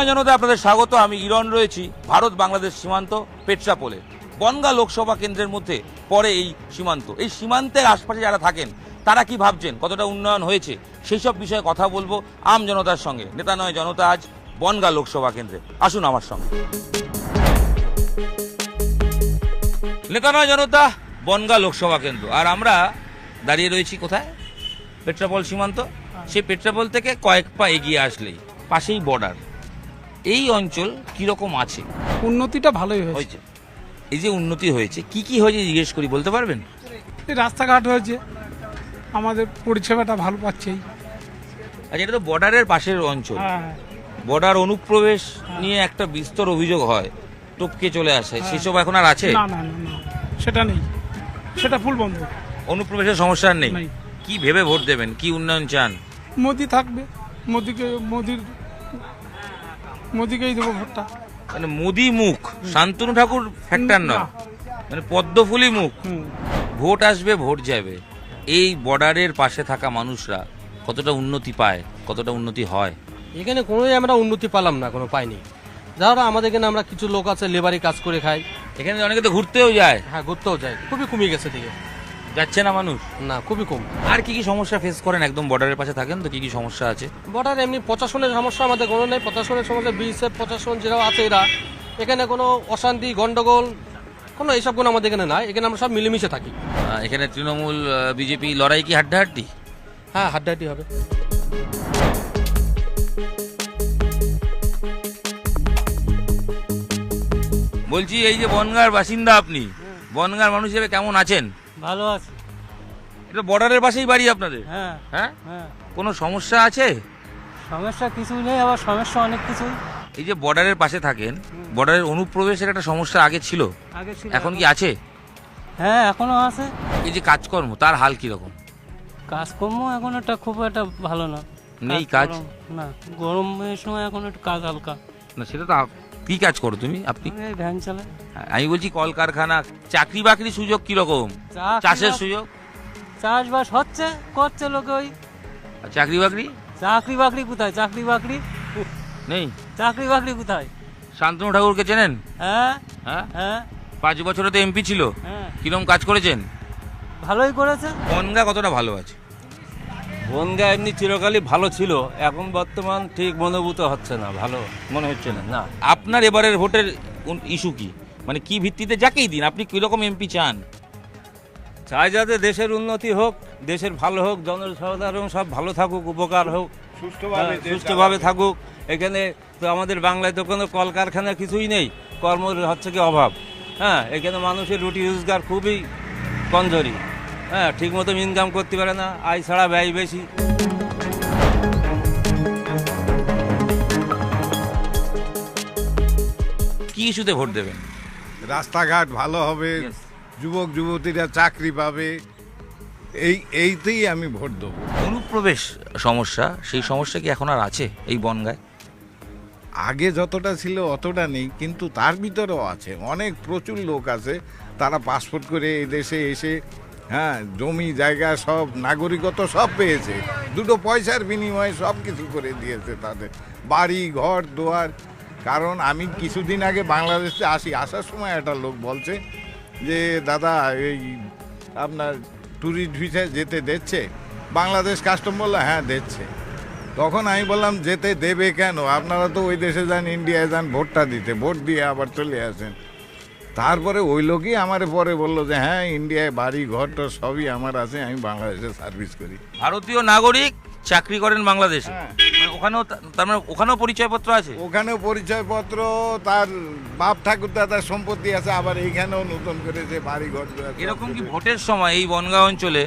নেতানয় জনতা আপনাদের স্বাগত। আমি ইরন রয়েছি, ভারত বাংলাদেশ সীমান্ত, পেট্রাপোলে। বনগা লোকসভা কেন্দ্রের মধ্যে পড়ে এই সীমান্ত। এই সীমান্তের আশপাশে যারা থাকেন, তারা কি ভাবছেন? কতটা উন্নয়ন হয়েছে? সেই সব বিষয়ে কথা বলব আম জনতার সঙ্গে। নেতানয় জনতা আজ বনগা লোকসভা কেন্দ্রে। আসুন আমার সঙ্গে। নেতানয় জনতা, বনগা লোকসভা কেন্দ্র। আর আমরা দাঁড়িয়ে রয়েছি কোথায়? পেট্রাপল সীমান্ত। সেই পেট্রাপল থেকে কয়েক পা এগিয়ে আসলেই, পাশেই বর্ডার এই অঞ্চল কীরকম আছে? উন্নতিটা ভালোই হয়েছে। এই যে উন্নতি হয়েছে কি কি হয়েছে জিজ্ঞেস করি বলতে পারবেন? রাস্তাঘাট হয়েছে আমাদের পরিষেবাটা ভালো পাচ্ছেই। আচ্ছা এটা তো বর্ডারের পাশের অঞ্চল। হ্যাঁ বর্ডার অনুপ্রবেশ নিয়ে একটা বিস্তর অভিযোগ হয় টপকে চলে আসে। সেসব এখন আর আছে? না না না সেটা নেই। সেটা ফুল বন্ধ অনুপ্রবেশের সমস্যা নেই? নেই। কি ভেবে ভোট দেবেন? কি উন্নয়ন চান? মোদি থাকবে। মোদিকে মোদির মোদিকেই দেবো ভোটটা। মানে মোদি মুখ শান্তনু ঠাকুর ফ্যাক্টর নয় না। মানে পদ্মফুলি মুখ। ভোট আসবে ভোট যাবে। এই বর্ডারের পাশে থাকা মানুষরা কতটা উন্নতি পায় কতটা উন্নতি হয়? এখানে কোনোই আমরা উন্নতি পেলাম না কোনো পাইনি। যারা আমাদের এখানে আমরা কিছু লোক আছে লেবারি কাজ করে খাই এখানে অনেকে তো ঘুরতেও যায়। হ্যাঁ ঘুরতেও যায়। খুবই কমে গেছে দিকে। যাচ্ছে না মানুষ? না খুবই কম। আর কি কি সমস্যা ফেস করেন? একদম বর্ডারের পাশে থাকেন তো কি কি সমস্যা আছে? বর্ডার এমনি প্রশাসনের সমস্যা আমাদের কোনো নেই। প্রশাসনের সমস্যা বিএসএফ প্রশাসন যারা আছে এরা। এখানে কোনো অশান্তি গন্ডগোল কোনো এইসব কোনো আমাদের এখানে নাই। এখানে আমরা সব মিলেমিশে থাকি। এখানে তৃণমূল বিজেপি লড়াই কি হাড্ডাহাড্ডি? হ্যাঁ হাড্ডাহাড্ডি হবে। বলছি এই যে বনগাঁর বাসিন্দা আপনি বনগাঁর মানুষ হিসেবে কেমন আছেন? ভালো আছে। এটা বর্ডারের পাশেই বাড়ি আপনাদের? হ্যাঁ হ্যাঁ? হ্যাঁ। কোনো সমস্যা আছে? সমস্যা কিছুই নেই আবার সমস্যা অনেক কিছুই। এই যে বর্ডারের পাশে থাকেন বর্ডারের অনুপ্রবেশের একটা সমস্যা আগে ছিল। আগে ছিল। এখন কি আছে? হ্যাঁ এখনও আছে। এই যে কাজকর্ম তার হাল কীরকম? কাজকর্ম এখন একটা খুব একটা ভালো না। নেই কাজ? না গরমের সময় এখন একটু কাজ হালকা। না সেটা তো কি কাজ করো তুমি? আপনি? ভ্যান চালাই। আমি বলছি কলকারখানা। চাকরি বাকরি সুযোগ কীরকম? চাষের সুযোগ? চাষবাস হচ্ছে করছে লোকে ওই। চাকরি বাকরি? চাকরি বাকরি কোথায়? চাকরি বাকরি? নেই? চাকরি বাকরি কোথায়? শান্তনু ঠাকুরকে চেনেন? হ্যাঁ। হ্যাঁ? হ্যাঁ। পাঁচ বছরে তো এমপি ছিল। হ্যাঁ। কিরম কাজ করেছেন? ভালোই করেছে। বনগা কতটা ভালো আছে? বনগা এমনি চিরকালই ভালো ছিল এখন বর্তমান ঠিক মনোভূত হচ্ছে না ভালো মনে হচ্ছে না। না। আপনার এবারের ভোটের ইস্যু কি? মানে কি ভিত্তিতে যাকেই দিন আপনি কীরকম এমপি চান? চাই যাতে দেশের উন্নতি হোক দেশের ভালো হোক জনসাধারণ সব ভালো থাকুক উপকার হোক সুস্থভাবে হ্যাঁ, সুষ্ঠুভাবে থাকুক। এখানে তো আমাদের বাংলায় তো কোনো কলকারখানা কিছুই নেই কর্মর হচ্ছে কি অভাব। হ্যাঁ এখানে মানুষের রুটি রোজগার খুবই কমজোরি। হ্যাঁ ঠিক মতো ইনকাম করতে পারে না আয় ছাড়া ব্যয় বেশি। কি ইস্যুতে ভোট দেবেন? রাস্তাঘাট ভালো হবে যুবক যুবতীরা চাকরি পাবে এই এইতেই আমি ভোট দেবো। অনুপ্রবেশ সমস্যা সেই সমস্যা কি এখন আর আছে এই বনগায়? আগে যতটা ছিল অতটা নেই কিন্তু তার ভিতরেও আছে। অনেক প্রচুর লোক আছে তারা পাসপোর্ট করে এই দেশে এসে হ্যাঁ জমি, জায়গা সব, নাগরিকত্ব সব পেয়েছে। দুটো পয়সার বিনিময়ে সব কিছু করে দিয়েছে তাদের। বাড়ি, ঘর, দোয়ার। কারণ আমি কিছুদিন আগে বাংলাদেশে আসি, আসার সময় একটা লোক বলছে যে, দাদা, এই আপনার ট্যুরিস্ট ভিসা যেতে দিচ্ছে? বাংলাদেশ কাস্টম বলল হ্যাঁ দিচ্ছে। তখন আমি বললাম, যেতে দেবে কেন? আপনারা তো ওই দেশে যান ইন্ডিয়ায় যান, ভোটটা দিতে। ভোট দিয়ে আবার চলে আসেন। তারপরে ওই লোকই আমার পরে বলল যে হ্যাঁ ইন্ডিয়ায় বাড়ি ঘর টর সবই আমার আছে আমি বাংলাদেশে সার্ভিস করি। ভারতীয় নাগরিক চাকরি করেন বাংলাদেশে। হ্যাঁ। মানে ওখানেও তা- তার মানে ওখানেও পরিচয়পত্র আছে? ওখানেও পরিচয়পত্র তার বাপ ঠাকুর দাদার সম্পত্তি আছে আবার এইখানেও নতুন করে যে বাড়ি ঘর দুয়ার সব এরকম কি। ভোটের সময় এই বনগাঁ অঞ্চলে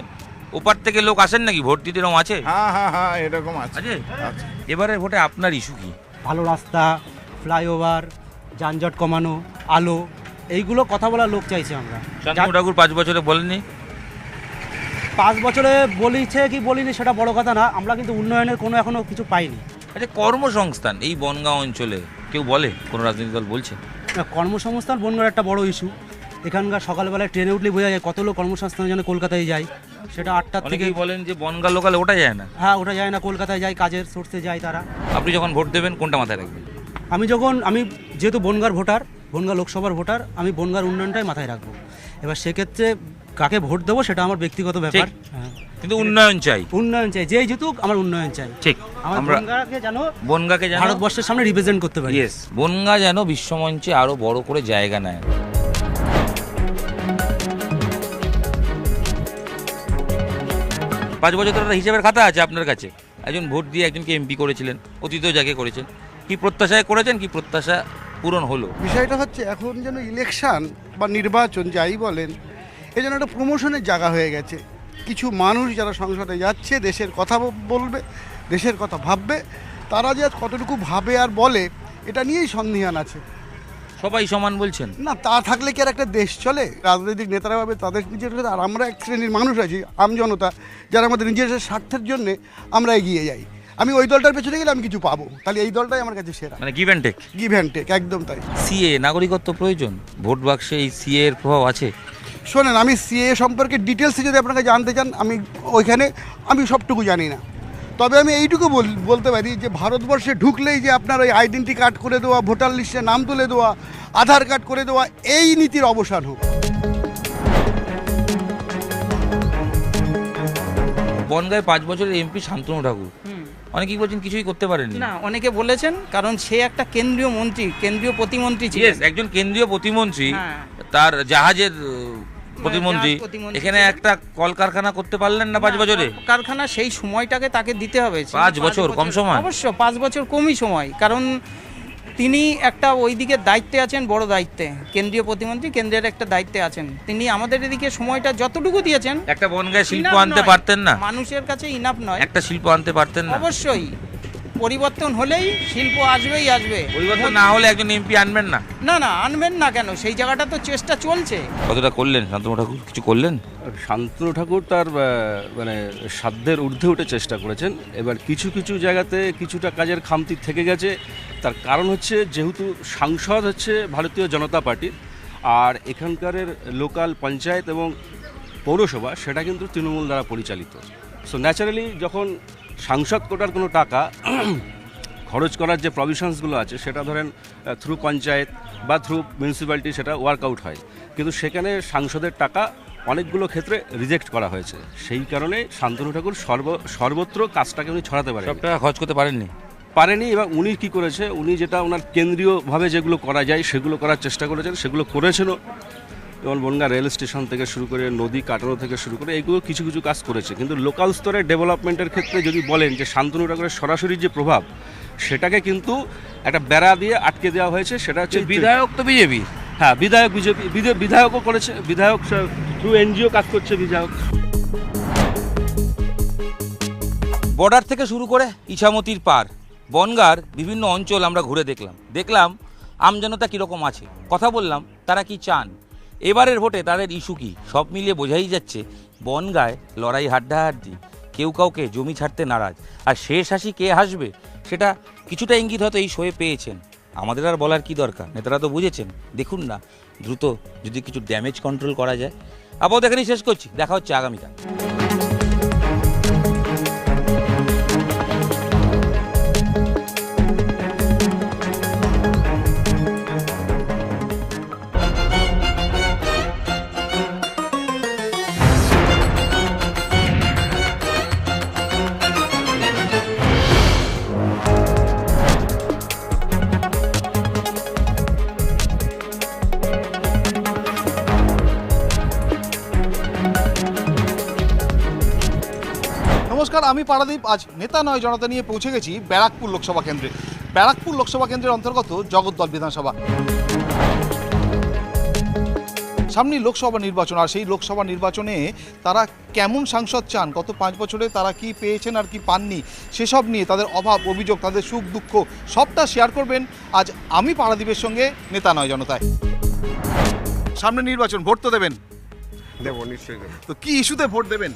ওপার থেকে লোক আসেন নাকি? ভোট দিতে এরকম আছে? হ্যাঁ হ্যাঁ হ্যাঁ এরকম আছে। আছে? আছে। এবারে ভোটে আপনার ইস্যু কি? ভালো রাস্তা ফ্লাইওভার যানজট কমানো আলো এইগুলো কথা বলার লোক চাইছি আমরা। ঠাকুর পাঁচ বছরে বলেননি পাঁচ বছরে বলিছে কি বলিনি সেটা বড় কথা না আমরা কিন্তু উন্নয়নের কোনো এখনও কিছু পাইনি। আচ্ছা কর্মসংস্থান এই বনগাঁ অঞ্চলে কেউ বলে? কোনো রাজনৈতিক দল বলছে? না, কর্মসংস্থান বনগার একটা বড় ইস্যু এখানকার সকালবেলায় ট্রেনে উঠলে বোঝা যায় কত লোক কর্মসংস্থানের জন্য কলকাতায় যায়। সেটা আটটার থেকে অনেকেই বলেন যে বনগাঁ লোকালে ওটা যায় না। হ্যাঁ ওটা যায় না কলকাতায় যায় কাজের সোর্সে যায় তারা। আপনি যখন ভোট দেবেন কোনটা মাথায় রাখবেন? আমি যখন আমি যেহেতু বনগার ভোটার বনগা লোকসভার ভোটার আমি বনগার উন্নয়নটাই মাথায় রাখব। এবার সেক্ষেত্রে কাকে ভোট দেবো সেটা আমার ব্যক্তিগত ব্যাপার। হ্যাঁ। কিন্তু উন্নয়ন চাই। উন্নয়ন চাই যেই জিতুক আমার উন্নয়ন চাই। ঠিক আমার আমরা বনগাকে যেন বনগাকে জানো ভারতবর্ষের সামনে রিপ্রেজেন্ট করতে পারি। ইয়েস বনগা যেন বিশ্বমঞ্চে আরও বড় করে জায়গা নেয়। পাঁচ বছর ধরে হিসেবের খাতা আছে আপনার কাছে। একজন ভোট দিয়ে একজনকে এমপি করেছিলেন অতীত যাকে করেছেন। কি প্রত্যাশায় করেছেন কি প্রত্যাশা পূরণ হলো। বিষয়টা হচ্ছে এখন যেন ইলেকশন বা নির্বাচন যাই বলেন এ যেন একটা প্রমোশনের জায়গা হয়ে গেছে। কিছু মানুষ যারা সংসদে যাচ্ছে দেশের কথা বলবে দেশের কথা ভাববে তারা যে কতটুকু ভাবে আর বলে এটা নিয়েই সন্দেহান আছে। সবাই সমান বলছেন? না তা থাকলে কি আর একটা দেশ চলে? রাজনৈতিক নেতারা ভাবে তাদের নিজের আর আমরা এক শ্রেণির মানুষ আছি আমজনতা যারা আমাদের নিজের স্বার্থের জন্য আমরা এগিয়ে যাই। আমি ওই দলটার পেছনে গেলে আমি কিছু পাবো। তাহলে এই দলটাই আমার কাছে সেরা। মানে give and take give and take একদম তাই। সিএ নাগরিকত্ব প্রয়োজন? ভোট বাক্সে এই সিএ এর প্রভাব আছে? শোনেন আমি সিএ সম্পর্কে ডিটেলসে যদি আপনাকে জানতে চান আমি ওইখানে আমি সবটুকু জানি না। তবে আমি এইটুকু বল- বলতে পারি যে ভারতবর্ষে ঢুকলেই যে আপনার ওই আইডেন্টি কার্ড করে দেওয়া ভোটার লিস্টে নাম তুলে দেওয়া আধার কার্ড করে দেওয়া এই নীতির অবসান হোক। বনগায় পাঁচ বছরের এমপি শান্তনু ঠাকুর। অনেকেই বলছেন কিছুই করতে পারেননি না অনেকে বলেছেন কারণ সে একটা কেন্দ্রীয় মন্ত্রী কেন্দ্রীয় প্রতিমন্ত্রী ছিলেন একজন কেন্দ্রীয় প্রতিমন্ত্রী হ্যাঁ। তার জাহাজের প্রতিমন্ত্রী এখানে। একটা কলকারখানা করতে পারলেন না পাঁচ বছরে কারখানা সেই সময়টাকে তাকে দিতে হবে পাঁচ বছর, কম সময়? অবশ্য পাঁচ বছর কমই সময় কারণ তিনি একটা ওই দিকে দায়িত্বে আছেন বড় দায়িত্বে। কেন্দ্রীয় প্রতিমন্ত্রী কেন্দ্রের একটা দায়িত্বে আছেন। তিনি আমাদের এদিকে সময়টা যতটুকু দিয়েছেন একটা বনগায় শিল্প আনতে পারতেন না। মানুষের কাছে ইনাফ নয়। একটা শিল্প আনতে পারতেন না। অবশ্যই। পরিবর্তন হলেই শিল্প আসবেই আসবে। পরিবর্তন না হলে একজন এমপি আনবেন না? না না আনবেন না কেন? সেই জায়গাটা তো চেষ্টা চলছে। কতটা করলেন? শান্তনু ঠাকুর কিছু করলেন? শান্তনু ঠাকুর তার মানে সাধ্যের ঊর্ধ্বে উঠে চেষ্টা করেছেন। এবার কিছু কিছু জায়গাতে কিছুটা কাজের খামতি থেকে গেছে। তার কারণ হচ্ছে যেহেতু সাংসদ হচ্ছে ভারতীয় জনতা পার্টির আর এখানকারের লোকাল পঞ্চায়েত এবং পৌরসভা সেটা কিন্তু তৃণমূল দ্বারা পরিচালিত। সো ন্যাচারালি যখন সাংসদ কোটার কোনো টাকা খরচ করার যে প্রভিশনসগুলো আছে সেটা ধরেন থ্রু পঞ্চায়েত বা থ্রু মিউনিসিপ্যালিটি সেটা ওয়ার্কআউট হয়। কিন্তু সেখানে সাংসদের টাকা অনেকগুলো ক্ষেত্রে রিজেক্ট করা হয়েছে। সেই কারণে শান্তনু ঠাকুর সর্ব সর্বত্র কাজটাকে উনি ছড়াতে পারেন সব টাকা খরচ করতে পারেননি? পারেনি এবং উনি কি করেছে উনি যেটা ওনার কেন্দ্রীয়ভাবে যেগুলো করা যায় সেগুলো করার চেষ্টা করেছেন সেগুলো করেছেনও। যেমন বনগা রেল স্টেশন থেকে শুরু করে নদী কাটানো থেকে শুরু করে এইগুলো কিছু কিছু কাজ করেছে। কিন্তু লোকাল স্তরে ডেভেলপমেন্টের ক্ষেত্রে যদি বলেন যে শান্তনু ঠাকুরের সরাসরি যে প্রভাব সেটাকে কিন্তু একটা বেড়া দিয়ে আটকে দেওয়া হয়েছে সেটা হচ্ছে বিধায়ক তো বিজেপি। হ্যাঁ বিধায়ক বিজেপি বিধায়কও করেছে বিধায়ক থ্রু এনজিও কাজ করছে বিধায়ক। বর্ডার থেকে শুরু করে ইছামতির পার বনগার বিভিন্ন অঞ্চল আমরা ঘুরে দেখলাম। দেখলাম আমজনতা কীরকম আছে। কথা বললাম তারা কি চান? এবারের ভোটে তাদের ইস্যু কি? সব মিলিয়ে বোঝাই যাচ্ছে, বনগায় লড়াই হাড্ডাহাড্ডি। কেউ কাউকে জমি ছাড়তে নারাজ। আর শেষ হাসি কে হাসবে, সেটা কিছুটা ইঙ্গিত হয়তো এই শোয়ে পেয়েছেন। আমাদের আর বলার কি দরকার? নেতারা তো বুঝেছেন। দেখুন না, দ্রুত যদি কিছু ড্যামেজ কন্ট্রোল করা যায়। আপাতত এখানেই শেষ করছি। দেখা হচ্ছে আগামীকাল। আমি পারাদীপ আজ নেতা নয় জনতা নিয়ে পৌঁছে গেছি ব্যারাকপুর লোকসভা কেন্দ্রে। ব্যারাকপুর লোকসভা কেন্দ্রের অন্তর্গত জগদ্দল বিধানসভা। সামনে লোকসভা নির্বাচন আর সেই লোকসভা নির্বাচনে তারা কেমন সাংসদ চান? গত পাঁচ বছরে তারা কি পেয়েছেন আর কি পাননি? সেসব নিয়ে তাদের অভাব অভিযোগ তাদের সুখ দুঃখ সবটা শেয়ার করবেন আজ আমি পারাদীপের সঙ্গে নেতা নয় জনতায়। সামনে নির্বাচন ভোট তো দেবেন। দেবো নিশ্চয়ই তো কি ইস্যুতে ভোট দেবেন?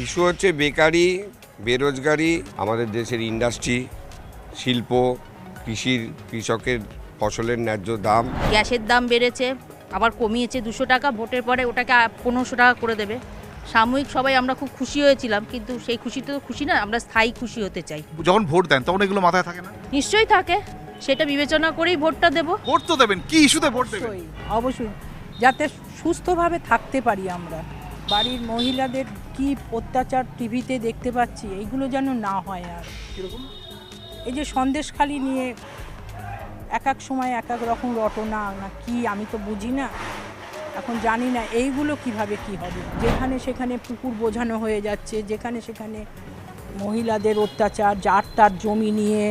ইস্যু হচ্ছে বেকারি বেরোজগারি আমাদের দেশের ইন্ডাস্ট্রি শিল্প কৃষির কৃষকের ফসলের ন্যায্য দাম। গ্যাসের দাম বেড়েছে আবার কমিয়েছে দুশো টাকা ভোটের পরে ওটাকে পনেরোশো টাকা করে দেবে। সাময়িক সবাই আমরা খুব খুশি হয়েছিলাম কিন্তু সেই খুশি তো খুশি না আমরা স্থায়ী খুশি হতে চাই। যখন ভোট দেন তখন এগুলো মাথায় থাকে না? নিশ্চয়ই থাকে সেটা বিবেচনা করেই ভোটটা দেবো। ভোট তো দেবেন কি ইস্যুতে ভোট দেবেন? অবশ্যই অবশ্যই। যাতে সুস্থভাবে থাকতে পারি আমরা বাড়ির মহিলাদের কি অত্যাচার টিভিতে দেখতে পাচ্ছি এইগুলো যেন না হয় আর। এই যে সন্দেশখালি নিয়ে এক এক সময় এক এক রকম রটনা না কি আমি তো বুঝি না। এখন জানি না এইগুলো কীভাবে কি হবে। যেখানে সেখানে পুকুর বোঝানো হয়ে যাচ্ছে যেখানে সেখানে মহিলাদের অত্যাচার যার তার জমি নিয়ে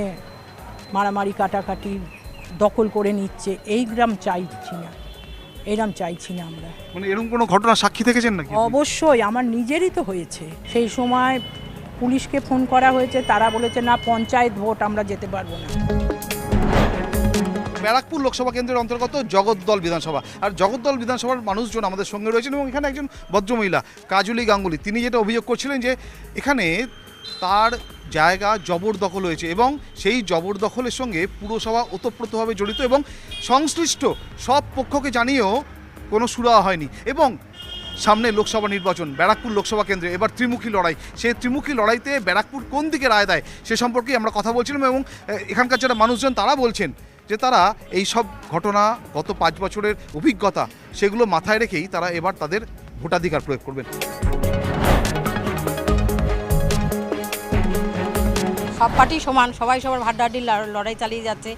মারামারি কাটাকাটি দখল করে নিচ্ছে এই গ্রাম চাইছি না। এরম চাইছি না আমরা। মানে এরকম কোনো ঘটনা সাক্ষী থেকেছেন নাকি? অবশ্যই আমার নিজেরই তো হয়েছে। সেই সময় পুলিশকে ফোন করা হয়েছে তারা বলেছে না পঞ্চায়েত ভোট আমরা যেতে পারব না। ব্যারাকপুর লোকসভা কেন্দ্রের অন্তর্গত জগদ্দল বিধানসভা। আর জগদ্দল বিধানসভার মানুষজন আমাদের সঙ্গে রয়েছেন এবং এখানে একজন ভদ্রমহিলা কাজলি গাঙ্গুলি। তিনি যেটা অভিযোগ করছিলেন যে এখানে তার জায়গা জবরদখল হয়েছে এবং সেই জবরদখলের সঙ্গে পুরসভা ওতপ্রোতভাবে জড়িত এবং সংশ্লিষ্ট সব পক্ষকে জানিয়েও কোনো সুরাহা হয়নি। এবং সামনে লোকসভা নির্বাচন, ব্যারাকপুর লোকসভা কেন্দ্রে এবার ত্রিমুখী লড়াই। সেই ত্রিমুখী লড়াইতে ব্যারাকপুর কোন দিকে রায় দেয় সে সম্পর্কে আমরা কথা বলছিলাম এবং এখানকার যারা মানুষজন তারা বলছেন যে তারা এই সব ঘটনা গত পাঁচ বছরের অভিজ্ঞতা সেগুলো মাথায় রেখেই তারা এবার তাদের ভোটাধিকার প্রয়োগ করবেন। সব পার্টি সমান সবাই সবার হাড্ডাহাড্ডি লড়াই চালিয়ে যাচ্ছে।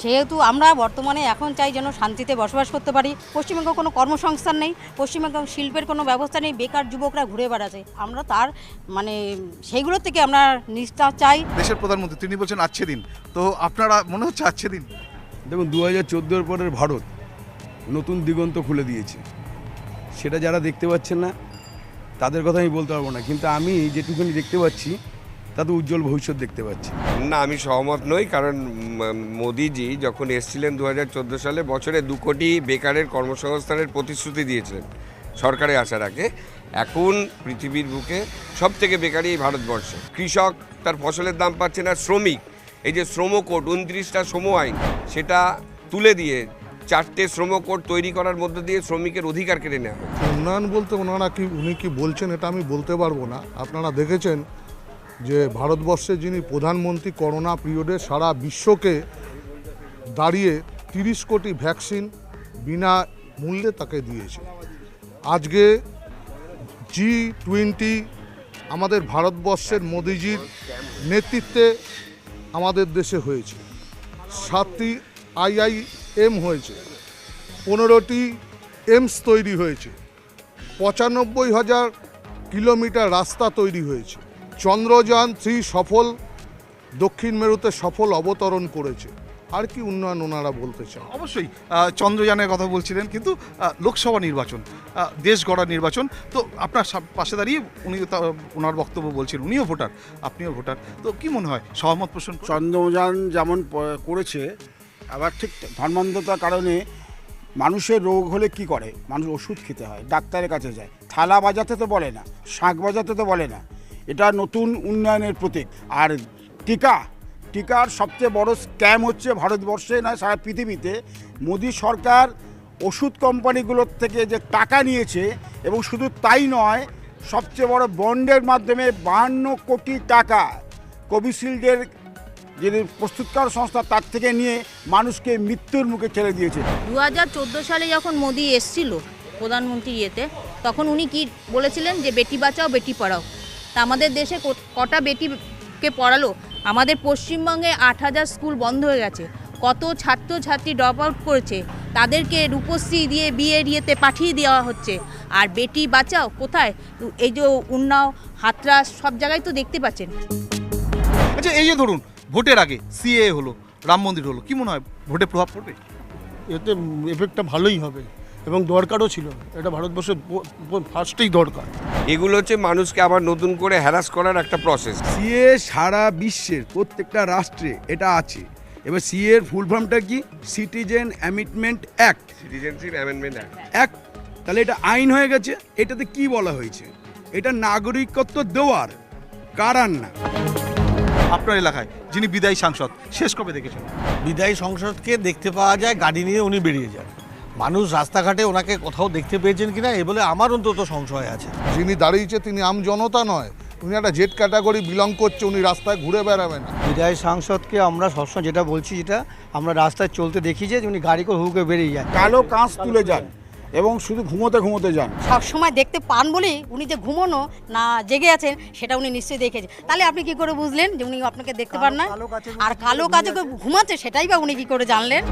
সেহেতু আমরা বর্তমানে এখন চাই যেন শান্তিতে বসবাস করতে পারি। পশ্চিমবঙ্গে কোনো কর্মসংস্থান নেই পশ্চিমবঙ্গ শিল্পের কোনো ব্যবস্থা নেই বেকার যুবকরা ঘুরে বেড়াচ্ছে। আমরা তার মানে সেইগুলোর থেকে আমরা নিষ্ঠা চাই। দেশের প্রধানমন্ত্রী তিনি বলছেন আচ্ছে দিন। তো আপনারা মনে হচ্ছে আচ্ছে দিন? দেখুন দু হাজার চোদ্দোর পরের ভারত নতুন দিগন্ত খুলে দিয়েছে। সেটা যারা দেখতে পাচ্ছেন না তাদের কথা আমি বলতে পারব না। কিন্তু আমি যেটুকুনি দেখতে পাচ্ছি তাতে উজ্জ্বল ভবিষ্যৎ দেখতে পাচ্ছি। না আমি সহমত নই কারণ মোদিজি যখন এসছিলেন দু হাজার চোদ্দ সালে বছরে দু কোটি বেকারের কর্মসংস্থানের প্রতিশ্রুতি দিয়েছিলেন সরকারে আসার আগে। এখন পৃথিবীর বুকে সব থেকে বেকারি এই ভারতবর্ষে। কৃষক তার ফসলের দাম পাচ্ছে না শ্রমিক। এই যে শ্রম কোড উনত্রিশটা শ্রম আইন সেটা তুলে দিয়ে চারটে শ্রম কোড তৈরি করার মধ্য দিয়ে শ্রমিকের অধিকার কেড়ে নেওয়া। উন্নয়ন বলতে ওনারা কি উনি কি বলছেন এটা আমি বলতে পারব না। আপনারা দেখেছেন যে ভারতবর্ষে যিনি প্রধানমন্ত্রী করোনা পিরিয়ডে সারা বিশ্বকে দাঁড়িয়ে তিরিশ কোটি ভ্যাকসিন বিনা মূল্যে তাকে দিয়েছে। আজকে জি টোয়েন্টি আমাদের ভারতবর্ষের মোদিজির নেতৃত্বে আমাদের দেশে হয়েছে। সাতটি আইআইএম হয়েছে, পনেরোটি এমস তৈরি হয়েছে, পঁচানব্বই হাজার কিলোমিটার রাস্তা তৈরি হয়েছে। চন্দ্রযান থ্রি সফল দক্ষিণ মেরুতে সফল অবতরণ করেছে। আর কি উন্নয়ন ওনারা বলতে চান? অবশ্যই চন্দ্রযানের কথা বলছিলেন কিন্তু লোকসভা নির্বাচন দেশ গড়া নির্বাচন তো আপনার পাশে দাঁড়িয়ে উনি ওনার বক্তব্য বলছেন উনিও ভোটার আপনিও ভোটার তো কি মনে হয় সহমত পোষণ চন্দ্রযান যেমন করেছে আবার ঠিক ধর্মান্ধতার কারণে মানুষের রোগ হলে কি করে? মানুষ ওষুধ খেতে হয় ডাক্তারের কাছে যায় থালা বাজাতে তো বলে না শাঁখ বাজাতে তো বলে না। এটা নতুন উন্নয়নের প্রতীক। আর টিকা, টিকার সবচেয়ে বড় স্ক্যাম হচ্ছে ভারতবর্ষে না, সারা পৃথিবীতে। মোদী সরকার ওষুধ কোম্পানিগুলোর থেকে যে টাকা নিয়েছে, এবং শুধু তাই নয়, সবচেয়ে বড় বন্ডের মাধ্যমে বাহান্ন কোটি টাকা কোভিশিল্ডের যিনি প্রস্তুতকার সংস্থা, তার থেকে নিয়ে মানুষকে মৃত্যুর মুখে ঠেলে দিয়েছে। দু হাজার চোদ্দ সালে যখন মোদি এসছিল প্রধানমন্ত্রী ইয়েতে, তখন উনি কি বলেছিলেন যে, বেটি বাঁচাও, বেটি পড়াও। তা আমাদের দেশে কটা বেটিকে পড়ালো? আমাদের পশ্চিমবঙ্গে আট হাজার স্কুল বন্ধ হয়ে গেছে। কত ছাত্রছাত্রী ড্রপ আউট করেছে? তাদেরকে রূপশ্রী দিয়ে বিয়ে ইয়েতে পাঠিয়ে দেওয়া হচ্ছে। আর বেটি বাঁচাও কোথায়? এই যে উন্নাও হাতরাস সব জায়গায় তো দেখতে পাচ্ছেন। আচ্ছা এই যে ধরুন ভোটের আগে সিএ হলো রাম মন্দির হলো কি মনে হয় ভোটে প্রভাব পড়বে? এতে এফেক্টটা ভালোই হবে এবং দরকারও ছিল। এটা ভারতবর্ষের ফার্স্টেই দরকার। এগুলো হচ্ছে মানুষকে আবার নতুন করে হ্যারাস করার একটা প্রসেস সিএ সারা বিশ্বের প্রত্যেকটা রাষ্ট্রে এটা আছে। এবার সিএ এর ফুল ফর্মটা কি? Citizen amendment act citizenship amendment act act তাহলে এটা আইন হয়ে গেছে। এটাতে কি বলা হয়েছে? এটা নাগরিকত্ব দেওয়ার কারান না। আপনার এলাকায় যিনি বিদায়ী সাংসদ শেষ কবে দেখেছেন? বিদায়ী সংসদকে দেখতে পাওয়া যায় গাড়ি নিয়ে উনি বেরিয়ে যান। মানুষ রাস্তাঘাটে ওনাকে কোথাও দেখতে পেয়েছেন কিনা এ বলে আমার অন্তত সংশয় আছে। যিনি দাঁড়িয়েছে তিনি আম জনতা নয় উনি একটা জেড ক্যাটাগরি বিলং করছে উনি রাস্তায় ঘুরে বেড়াবেন। বিদায় সাংসদকে আমরা সবসময় যেটা বলছি যেটা আমরা রাস্তায় চলতে দেখি যে উনি গাড়ি করে হুকে বেরিয়ে যায় কালো কাঁচ তুলে যান এবং শুধু ঘুমোতে ঘুমোতে যান। সব সময় দেখতে পান বলেই উনি যে ঘুমোনো না জেগে আছেন সেটা উনি নিশ্চয়ই দেখেছেন তাহলে আপনি কি করে বুঝলেন যে উনি আপনাকে দেখতে পান না? আর কালো কাজে ঘুমাচ্ছে সেটাই বা উনি কি করে জানলেন?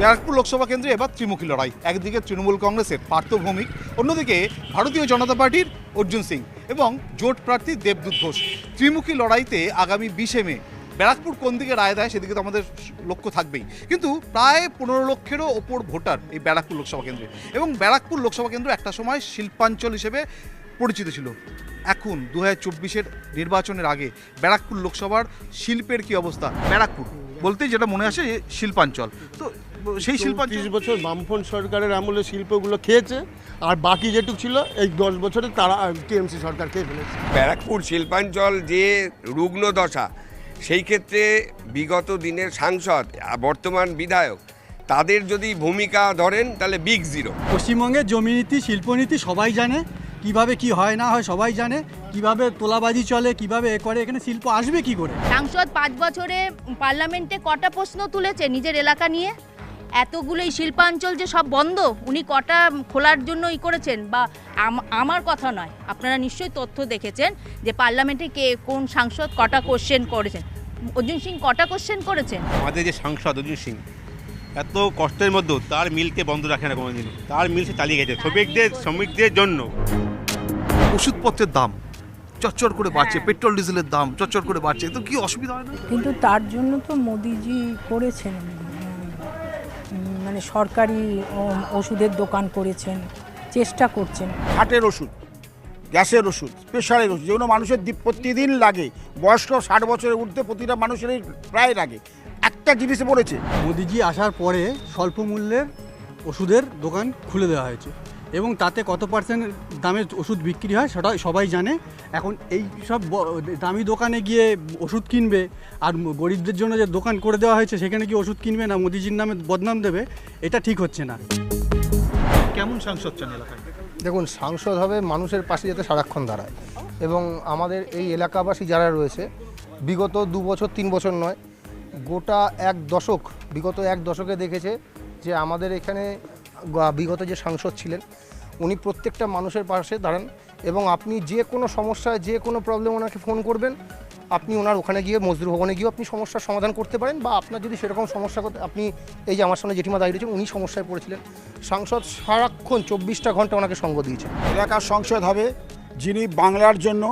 ব্যারাকপুর লোকসভা কেন্দ্রে এবার ত্রিমুখী লড়াই। একদিকে তৃণমূল কংগ্রেসের পার্থ ভৌমিক অন্যদিকে ভারতীয় জনতা পার্টির অর্জুন সিং এবং জোট প্রার্থী দেবদূত ঘোষ। ত্রিমুখী লড়াইতে আগামী বিশে মে, ব্যারাকপুর কোন দিকে রায় দেয় সেদিকে তো আমাদের লক্ষ্য থাকবেই। কিন্তু প্রায় পনেরো লক্ষেরও ওপর ভোটার এই ব্যারাকপুর লোকসভা কেন্দ্রে এবং ব্যারাকপুর লোকসভা কেন্দ্র একটা সময় শিল্পাঞ্চল হিসেবে পরিচিত ছিল। এখন দু হাজার নির্বাচনের আগে ব্যারাকপুর লোকসভার শিল্পের কি অবস্থা? ব্যারাকপুর। বলতেই যেটা মনে আসে শিল্পাঞ্চল। তো সেই শিল্প তিরিশ বছর বামফ্রন্ট সরকারের আমলে শিল্পগুলো খেয়েছে আর বাকি যেটুকু ছিল এই দশ বছরে তারা টিএমসি সরকার খেয়ে ফেলেছে। ব্যারাকপুর শিল্পাঞ্চল যে রুগ্ন দশা সেই ক্ষেত্রে বিগত দিনের সাংসদ বর্তমান বিধায়ক তাদের যদি ভূমিকা ধরেন তাহলে বিগ জিরো। পশ্চিমবঙ্গের জমি জমিনীতি শিল্পনীতি সবাই জানে কীভাবে কি হয় না হয় সবাই জানে কীভাবে তোলাবাজি চলে কীভাবে এ করে এখানে শিল্প আসবে কি করে? সাংসদ পাঁচ বছরে পার্লামেন্টে কটা প্রশ্ন তুলেছে নিজের এলাকা নিয়ে? এতগুলো এই শিল্পাঞ্চল যে সব বন্ধ উনি কটা খোলার জন্য ই করেছেন? বা আম- আমার কথা নয় আপনারা নিশ্চয়ই তথ্য দেখেছেন যে পার্লামেন্টে কে কোন সাংসদ কটা কোশ্চেন করেছেন। অর্জুন সিং কটা কোশ্চেন করেছেন? আমাদের যে সাংসদ অর্জুন সিং এত কষ্টের মধ্যেও তার মিলকে বন্ধ রাখে না কোনোদিন তার মিল সে চালিয়ে গেছে শ্রমিকদের শ্রমিকদের জন্য। ওষুধপত্রের দাম চচ্চর করে বাড়ছে পেট্রোল ডিজেলের দাম চচ্চর করে বাড়ছে তো কি অসুবিধা হয় না? কিন্তু তার জন্য তো মোদিজি করেছেন। মানে সরকারি ওষুধের দোকান করেছেন চেষ্টা করছেন। হাটের ওষুধ গ্যাসের ওষুধ প্রেশারের ওষুধ যেগুলো মানুষের দি- প্রতিদিন লাগে বয়স্ক ষাট বছরের ঊর্ধ্বে প্রতিটা মানুষেরই প্রায় লাগে। একটা জিনিসে পড়েছে। মোদিজি আসার পরে স্বল্প মূল্যের ওষুধের দোকান খুলে দেওয়া হয়েছে। এবং তাতে কত পার্সেন্ট দামে ওষুধ বিক্রি হয় সেটা সবাই জানে। এখন এই সব দামি দোকানে গিয়ে ওষুধ কিনবে আর গরিবদের জন্য যে দোকান করে দেওয়া হয়েছে সেখানে কি ওষুধ কিনবে না মোদিজির নামে বদনাম দেবে এটা ঠিক হচ্ছে না। কেমন সাংসদ চান এলাকায়? দেখুন সাংসদ হবে মানুষের পাশে যাতে সারাক্ষণ দাঁড়ায়। এবং আমাদের এই এলাকাবাসী যারা রয়েছে বিগত দু বছর তিন বছর নয় গোটা এক দশক বিগত এক দশকে দেখেছে যে আমাদের এখানে বিগত যে সাংসদ ছিলেন, উনি প্রত্যেকটা মানুষের পাশে দাঁড়ান এবং আপনি যে কোনো সমস্যায়, যে কোনো প্রবলেম ওনাকে ফোন করবেন, আপনি ওনার ওখানে গিয়ে, মজদুর ভবনে গিয়ে আপনি সমস্যার সমাধান করতে পারেন বা আপনার যদি সেরকম সমস্যা করতে, আপনি এই যে আমার সামনে জেঠিমা দাঁড়িয়ে রয়েছে উনি সমস্যায় পড়েছিলেন। সাংসদ সারাক্ষণ চব্বিশটা ঘণ্টা ওনাকে সঙ্গ দিয়েছে এলাকার সংসদ হবে, যিনি বাংলার জন্য,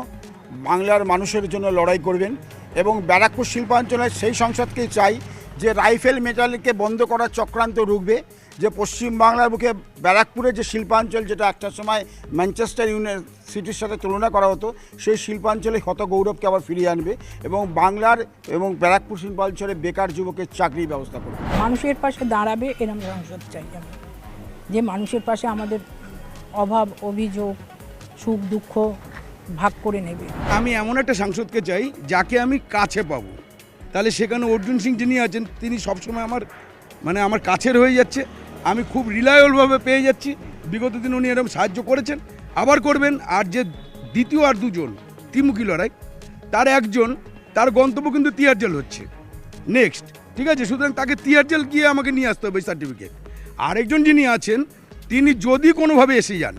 বাংলার মানুষের জন্য লড়াই করবেন এবং ব্যারাকপুর শিল্পাঞ্চলের সেই সংসদকেই চাই যে রাইফেল মেটালকে বন্ধ করার চক্রান্ত রুখবে। যে পশ্চিম বাংলার বুকে ব্যারাকপুরের যে শিল্পাঞ্চল যেটা একটা সময় ম্যানচেস্টার ইউনিভার্সিটির সাথে তুলনা করা হতো সেই শিল্পাঞ্চলে শত গৌরবকে আবার ফিরিয়ে আনবে এবং বাংলার এবং ব্যারাকপুর শিল্পাঞ্চলে বেকার যুবকের চাকরির ব্যবস্থা করবে। মানুষের পাশে দাঁড়াবে এরম সংসদ চাই আমি। যে মানুষের পাশে আমাদের অভাব অভিযোগ সুখ দুঃখ ভাগ করে নেবে। আমি এমন একটা সাংসদকে চাই যাকে আমি কাছে পাবো। তাহলে সেখানে অর্জুন সিং যিনি আছেন তিনি সবসময় আমার মানে আমার কাছের হয়ে যাচ্ছে। আমি খুব রিলায়েবলভাবে পেয়ে যাচ্ছি। বিগত দিন উনি এরকম সাহায্য করেছেন। আবার করবেন আর যে দ্বিতীয় আর দুজন ত্রিমুখী লড়াই, তার একজন, তার গন্তব্য কিন্তু তিয়ার জেল হচ্ছে। নেক্সট ঠিক আছে? সুতরাং তাকে তিয়ার জেল গিয়ে আমাকে নিয়ে আসতে হবে সার্টিফিকেট আরেকজন যিনি আছেন, তিনি যদি কোনোভাবে এসে যান,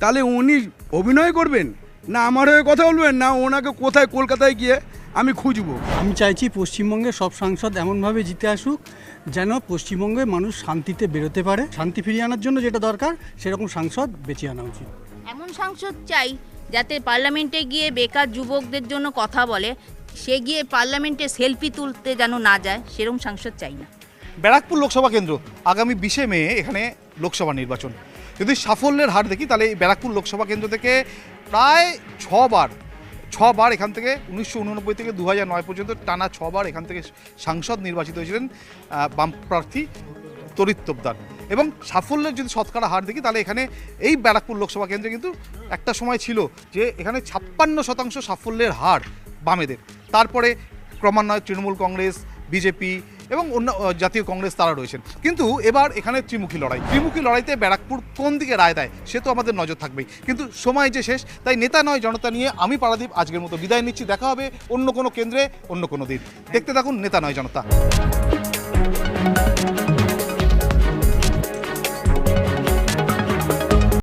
তাহলে উনি অভিনয় করবেন? না আমার হয়ে কথা বলবেন? না ওনাকে কোথায় কলকাতায় গিয়ে আমি খুঁজব। আমি চাইছি পশ্চিমবঙ্গে সব সাংসদ এমনভাবে জিতে আসুক যেন পশ্চিমবঙ্গে মানুষ শান্তিতে বেরোতে পারে। শান্তি ফিরিয়ে আনার জন্য যেটা দরকার সেরকম সাংসদ বেছে আনা উচিত। এমন সাংসদ চাই যাতে পার্লামেন্টে গিয়ে বেকার যুবকদের জন্য কথা বলে সে গিয়ে পার্লামেন্টে সেলফি তুলতে যেন না যায় সেরকম সাংসদ চাই না। ব্যারাকপুর লোকসভা কেন্দ্র আগামী বিশে মে এখানে লোকসভা নির্বাচন। যদি সাফল্যের হার দেখি তাহলে এই ব্যারাকপুর লোকসভা কেন্দ্র থেকে প্রায় ছবার ছবার এখান থেকে উনিশশো উননব্বই থেকে দু নয় পর্যন্ত টানা ছবার এখান থেকে সাংসদ নির্বাচিত হয়েছিলেন বাম প্রার্থী তরিত তোপদার। এবং সাফল্যের যদি শতকরা হার দেখি, তাহলে এখানে এই ব্যারাকপুর লোকসভা কেন্দ্রে কিন্তু একটা সময় ছিল যে এখানে ছাপ্পান্ন শতাংশ সাফল্যের হার বামেদের। তারপরে ক্রমান্বয়ে তৃণমূল কংগ্রেস, বিজেপি এবং অন্য জাতীয় কংগ্রেস তারা রয়েছেন। কিন্তু এবার এখানে ত্রিমুখী লড়াই। ত্রিমুখী লড়াইতে ব্যারাকপুর কোন দিকে রায় দেয়, সে তো আমাদের নজর থাকবেই। কিন্তু সময় যে শেষ, তাই নেতা নয়, জনতা নিয়ে আমি পারাদীপ আজকের মতো বিদায় নিচ্ছি। দেখা হবে অন্য কোনো কেন্দ্রে, অন্য কোনো দিন। দেখতে থাকুন নেতা নয়, জনতা।